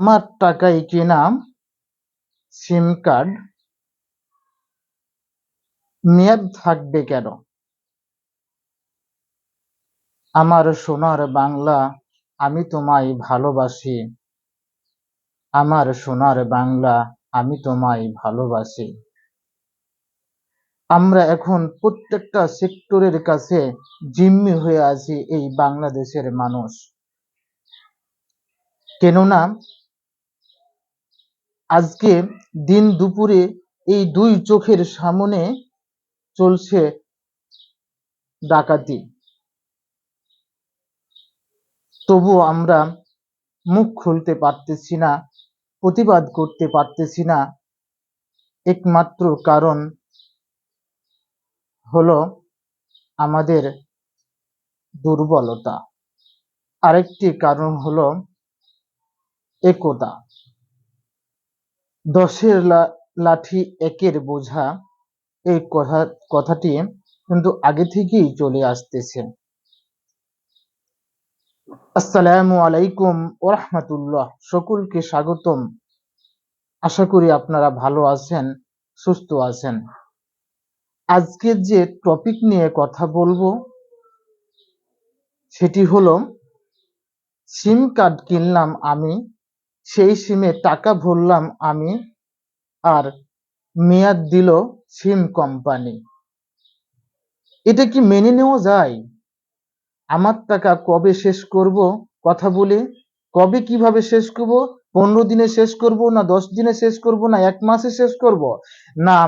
আমার টাকায় কেনা সিম কার্ড মেয়াদ থাকবে কেন? আমার সোনার বাংলা আমি তোমায় ভালোবাসি। আমার সোনার বাংলা আমি তোমায় ভালোবাসি। আমরা এখন প্রত্যেকটা সেক্টরের কাছে জিম্মি হয়ে আছি এই বাংলাদেশের মানুষ। কেননা আজকে দিন দুপুরে এই দুই চোখের সামনে চলছে ডাকাতি। তবুও আমরা মুখ খুলতে পারতেছি না, প্রতিবাদ করতে পারতেছি না। একমাত্র কারণ হলো আমাদের দুর্বলতা। আরেকটি কারণ হলো একতা। দশের লাঠি একের বোঝা। এই কথা, কথাটি কিন্তু আগে থেকেই চলে আসতেছে। আসসালামু আলাইকুম ওরহমতুল্লাহ। সকলকে স্বাগতম। আশা করি আপনারা ভালো আছেন, সুস্থ আছেন। আজকে যে টপিক নিয়ে কথা বলব, সেটি হলো, সিম কার্ড কিনলাম আমি সেই সিমে টাকা ভরলাম আমি আর মেয়াদ দিল সিম কোম্পানি। এটা কি মেনে নেওয়া যায়? আমার টাকা কবে শেষ করব? কথা বলে, কবে কীভাবে শেষ করব? পনেরো দিনে শেষ করব না দশ দিনে শেষ করব না এক মাসে শেষ করব? না,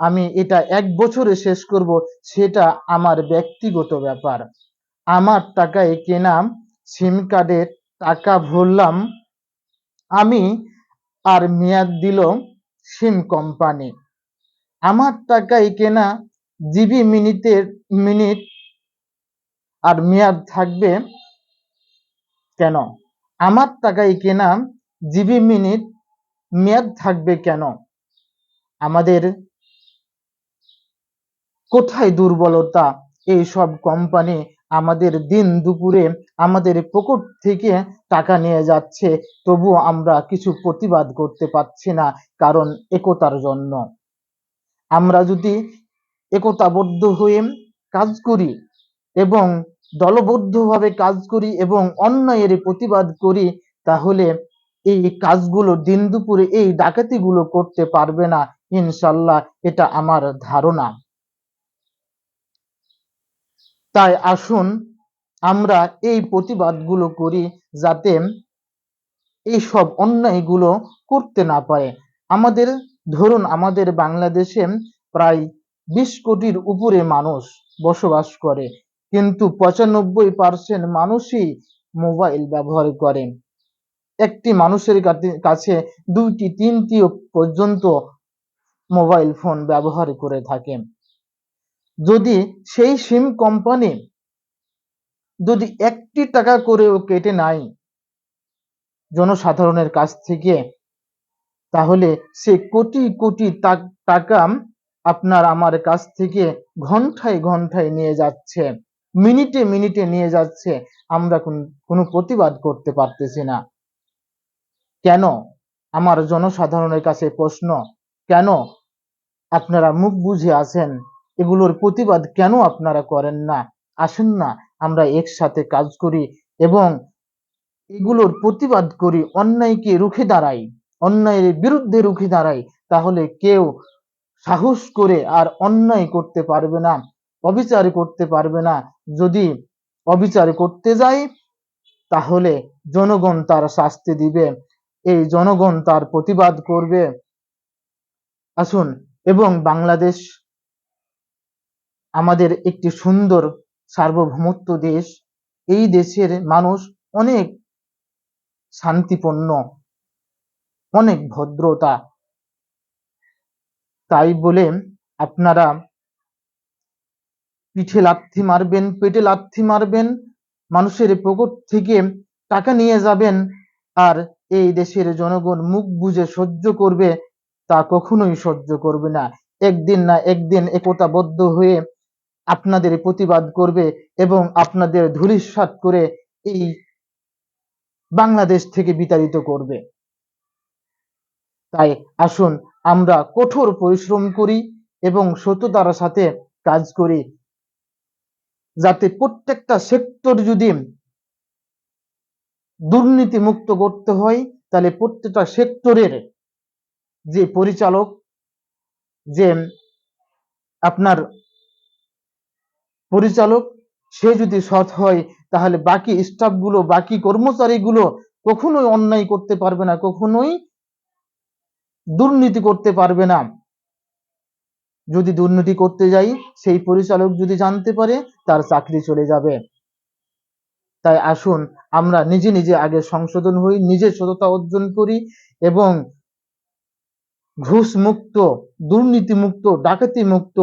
আমি এটা এক বছরে শেষ করব, সেটা আমার ব্যক্তিগত ব্যাপার। আমার টাকায় কেনা সিম কার্ডের টাকা ভরলাম আমি আর মেয়াদ দিল সিম কোম্পানি। আমার টাকায় কেনা জিবি মিনিটের মিনিট আর মেয়াদ থাকবে কেন? আমার টাকায় কেনা জিবি মিনিট মেয়াদ থাকবে কেন? আমাদের কোথায় দুর্বলতা? এই সব কোম্পানি আমাদের দিন দুপুরে আমাদের পকেট থেকে টাকা নিয়ে যাচ্ছে, তবুও আমরা কিছু প্রতিবাদ করতে পারছি না কারণ একতার জন্য। আমরা যদি একতাবদ্ধ হয়ে কাজ করি এবং দলবদ্ধভাবে কাজ করি এবং অন্যায়ের প্রতিবাদ করি, তাহলে এই কাজগুলো দিন দুপুরে এই ডাকাতিগুলো করতে পারবে না। ইনশাল্লাহ এটা আমার ধারণা। তাই আসুন আমরা এই প্রতিবাদগুলো করি যাতে এই সব অন্যায়গুলো করতে না পারে। আমাদের, ধরুন আমাদের বাংলাদেশে প্রায় বিশ কোটির উপরে মানুষ বসবাস করে, কিন্তু পঁচানব্বই পার্সেন্ট মানুষই মোবাইল ব্যবহার করে। একটি মানুষের কাছে দুইটি তিনটি পর্যন্ত মোবাইল ফোন ব্যবহার করে থাকে। যদি সেই সিম কোম্পানি যদি একটি টাকা করেও কেটে নাই জনসাধারণের কাছ থেকে, তাহলে সে কোটি কোটি টাকা আপনার আমার কাছ থেকে ঘন্টায় ঘন্টায় নিয়ে যাচ্ছে, মিনিটে মিনিটে নিয়ে যাচ্ছে, আমরা কোনো প্রতিবাদ করতে পারতেছি না। কেন? আমার জনসাধারণের কাছে প্রশ্ন, কেন আপনারা মুখ বুঝে আছেন? এগুলোর প্রতিবাদ কেন আপনারা করেন না? আসুন না, আমরা একসাথে কাজ করি এবং এগুলোর প্রতিবাদ করি, অন্যায়কে রুখে দাঁড়াই, অন্যায়ের বিরুদ্ধে রুখে দাঁড়াই, তাহলে কেউ সাহস করে আর অন্যায় করতে পারবে না, অবিচার করতে পারবে না। যদি অবিচার করতে যায় তাহলে জনগণ তার শাস্তি দিবে, এই জনগণ তার প্রতিবাদ করবে। আসুন, এবং বাংলাদেশ আমাদের একটি সুন্দর সার্বভৌমত্ব দেশ। এই দেশের মানুষ অনেক শান্তিপূর্ণ, অনেক ভদ্রতা। তাই বলে আপনারা পিঠে লাথি মারবেন, পেটে লাথি মারবেন, মানুষের পকেট থেকে টাকা নিয়ে যাবেন আর এই দেশের জনগণ মুখ বুঝে সহ্য করবে তা কখনোই সহ্য করবে না। একদিন না একদিন একতাবদ্ধ হয়ে আপনাদের প্রতিবাদ করবে এবং আপনাদের ধূলিসাৎ করে এই বাংলাদেশ থেকে বিতাড়িত করবে। তাই আসুন আমরা কঠোর পরিশ্রম করি এবং সততার সাথে কাজ করি। যাতে প্রত্যেকটা সেক্টর যদি দুর্নীতি মুক্ত করতে হয়, তাহলে প্রত্যেকটা সেক্টরের যে পরিচালক, যে আপনার পরিচালক, সে যদি সৎ হয়, তাহলে বাকি স্টাফগুলো, বাকি কর্মচারীগুলো কখনোই অন্যায় করতে পারবে না, কখনোই দুর্নীতি করতে পারবে না। যদি দুর্নীতি করতে যাই, সেই পরিচালক যদি জানতে পারে, তার চাকরি চলে যাবে। তাই আসুন, আমরা নিজে নিজে আগে সংশোধন হই, নিজে সততা অর্জন করি এবং ঘুষ মুক্ত দুর্নীতি মুক্ত ডাকাতি মুক্ত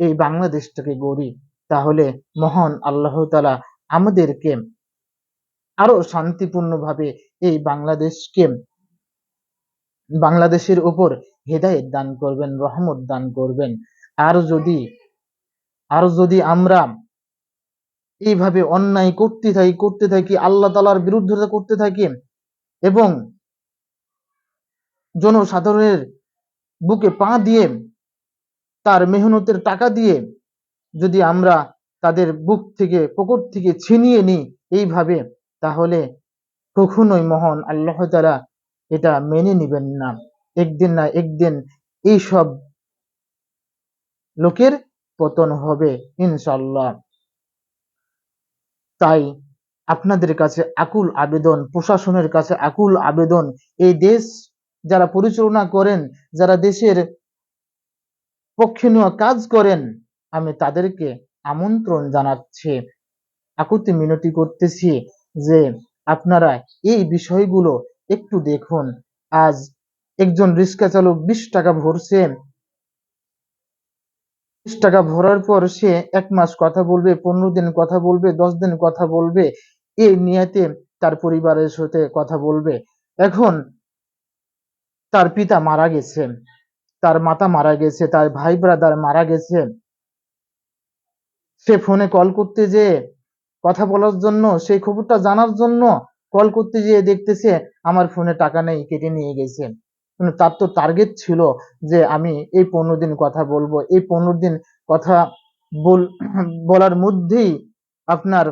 এই বাংলাদেশটাকে গড়ি। তাহলে মহান আল্লাহ তালা আমাদেরকে আরও শান্তিপূর্ণভাবে এই বাংলাদেশকে, বাংলাদেশের উপর হেদায়েত দান করবেন, রহমত দান করবেন। আর যদি আর যদি আমরা এইভাবে অন্যায় করতে থাকি করতে থাকি, আল্লাহ তালার বিরুদ্ধতা করতে থাকি এবং জনসাধারণের বুকে পা দিয়ে তার মেহনতের টাকা দিয়ে যদি আমরা তাদের বুক থেকে পকট থেকে ছিনিয়ে নিই এইভাবে, তাহলে কখনোই মহান আল্লাহ তারা এটা মেনে নিবেন না। একদিন না একদিন এই সব লোকের পতন হবে ইনশাল্লাহ তাই আপনাদের কাছে আকুল আবেদন, প্রশাসনের কাছে আকুল আবেদন, এই দেশ যারা পরিচালনা করেন, যারা দেশের পক্ষে নেওয়া কাজ করেন আমি তাদেরকে আমন্ত্রণ জানাচ্ছি। আকুতি মিনতি করতেছি যে, আপনারা এই বিষয়গুলো একটু দেখুন। আজ একজন রিক্সা চালক বিশ টাকা ভরছে। বিশ টাকা ভরার পর সে এক মাস কথা বলবে, পনেরো দিন কথা বলবে, দশ দিন কথা বলবে। এই নিয়েতে তার পরিবারের সাথে কথা বলবে। এখন তার পিতা মারা গেছে। তার মাতা মারা গেছে, তার ভাই ব্রাদার মারা গেছে। সে ফোনে কল করতে যে কথা বলার জন্য, সেই খবরটা জানার জন্য কল করতে যেয়ে দেখতেছে আমার ফোনে টাকা নেই, কেটে নিয়ে গেছে। তার তো টার্গেট ছিল যে আমি এই পনেরো দিন কথা বলব। এই পনেরো দিন কথা বল, বলার মধ্যেই আপনার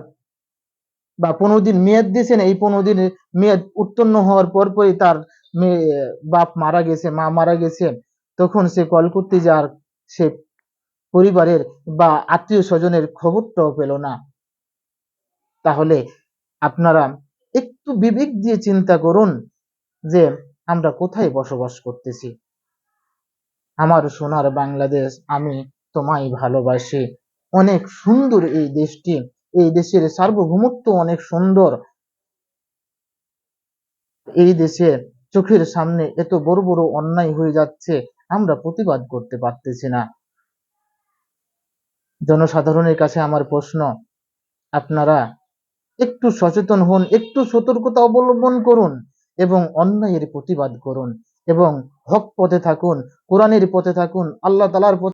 বা পনেরো দিন মেয়াদ দিয়েছেন, এই পনেরো দিন মেয়াদ উত্তীর্ণ হওয়ার পর পরই তার মেয়ে, বাপ মারা গেছে, মা মারা গেছে। তখন সে কল করতে যার সে পরিবারের বা আত্মীয় স্বজনের খবরটাও পেল না। তাহলে আপনারা একটু বিবেক দিয়ে চিন্তা করুন যে আমরা কোথায় বসবাস করতেছি। আমার সোনার বাংলাদেশ আমি তোমায় ভালোবাসি। অনেক সুন্দর এই দেশটি। এই দেশের সার্বভৌমত্ব অনেক সুন্দর। এই দেশে চোখের সামনে এত বড় বড় অন্যায় হয়ে যাচ্ছে, আমরা প্রতিবাদ করতে পারতেছি না। জনসাধারণের কাছে আমার প্রশ্ন, আপনারা একটু সচেতন হন, একটু সতর্কতা অবলম্বন করুন এবং অন্যায়ের প্রতিবাদ করুন এবং হক পথে থাকুন, কোরআনের পথে থাকুন, আল্লাহ তালার পথে